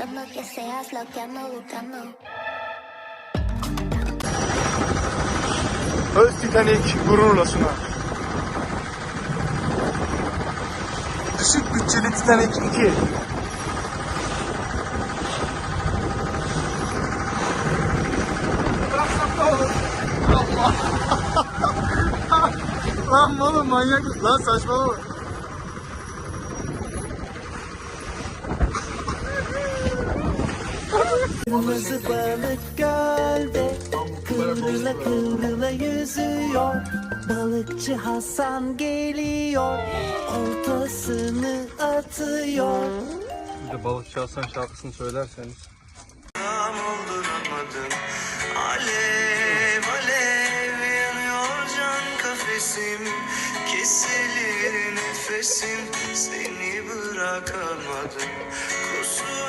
demo. Öz Titanic gururla sunar. Düşük bütçeli Titanic 2. Lan oğlum manyak lan saçmalama. Kırmızı balık gölde Kıvrıla kıvrıla yüzüyor. Balıkçı Hasan geliyor Oltasını atıyor. Bir de balıkçı Hasan şarkısını söylerseniz. Olduramadım Alev alev yanıyor can kafesim. Kesilir nefesim Seni bırakamadım. Kusura